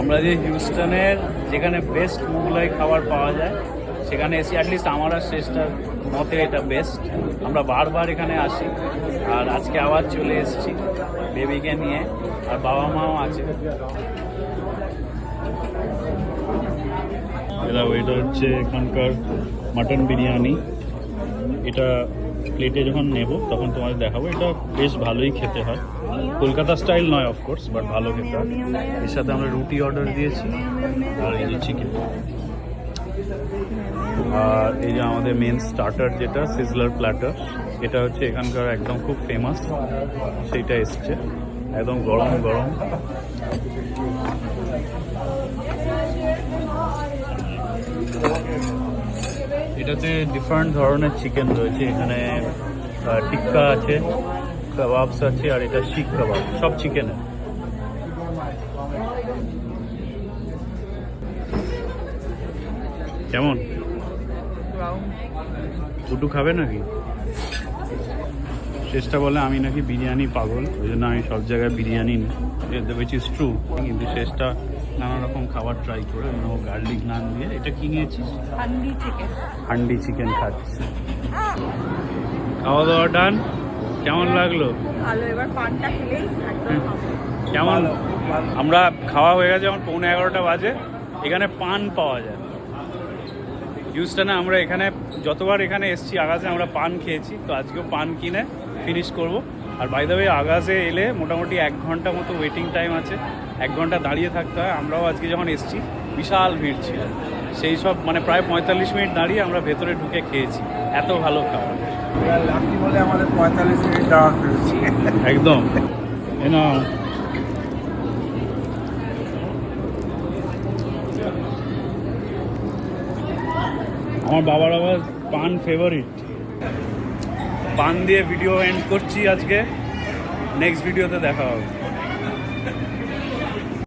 আমরা যে হিউস্টনের যেখানে বেস্ট মোগলাই খাবার পাওয়া যায়, সেখানে এসে অ্যাটলিস্ট আমার আর শেষটার মতে এটা বেস্ট আমরা বারবার এখানে আসি, আর আজকে আবার চলে এসেছি বেবিকে নিয়ে, আর বাবা মাও আছে। এটা হচ্ছে এখানকার মাটন বিরিয়ানি। এটা প্লেটে যখন নেব, তখন তোমাদের দেখাবো। এটা বেশ ভালোই খেতে হয়। কলকাতা স্টাইল নয় অফকোর্স বাট ভালো খেতে হয়। এর সাথে আমরা রুটি অর্ডার দিয়েছি আর এই যে চিকেন আর এই যে আমাদের মেন স্টার্টার যেটা সিজলার প্ল্যাটার এটা হচ্ছে এখানকার একদম খুব ফেমাস সেইটা এসছে। একদম গরম গরম। এটাতে ডিফারেন্ট ধরনের চিকেন রয়েছে। এখানে টিক্কা আছে কাবাবস আছে, আর এটা শিখ কাবাব সব চিকেনের কেমন? টুটু খাবে নাকি? চেষ্টা বলে আমি নাকি বিরিয়ানি পাগল, ওই জন্য আমি সব জায়গায় বিরিয়ানি নিই উইচ ট্রু কিন্তু শেষটা নানা রকম খাবার ট্রাই করে ও গার্লিক নান দিয়ে এটা কি নিয়েছিস? হান্ডি চিকেন হান্ডি চিকেন খাচ্ছি। খাওয়া দাওয়া ডান কেমন লাগল? ভালো এবার পানটা খেলেই কেমন? আমরা খাওয়া হয়ে গেছে এখন পৌনে এগারোটা বাজে। এখানে পান পাওয়া যায়। হিউস্টনে আমরা এখানে যতবার এখানে এসছি আগাজে আমরা পান খেয়েছি তো আজকেও পান কিনে ফিনিশ করব। আর বাই দ্য ওয়ে আগাজে এলে মোটামুটি এক ঘণ্টা মতো ওয়েটিং টাইম আছে। এক ঘণ্টা দাঁড়িয়ে থাকতে হয়। আমরাও আজকে যখন এসছি বিশাল ভিড় ছিল। সেই সব মানে প্রায় পঁয়তাল্লিশ মিনিট দাঁড়িয়ে আমরা ভেতরে ঢুকে খেয়েছি। এত ভালো খাবার। বলে আমাদের পঁয়তাল্লিশ মিনিট দাঁড়া একদম। না আমার বাবার আবার পান ফেভারিট পান দিয়ে ভিডিও এন্ড করছি আজকে। নেক্সট ভিডিওতে দেখা হবে।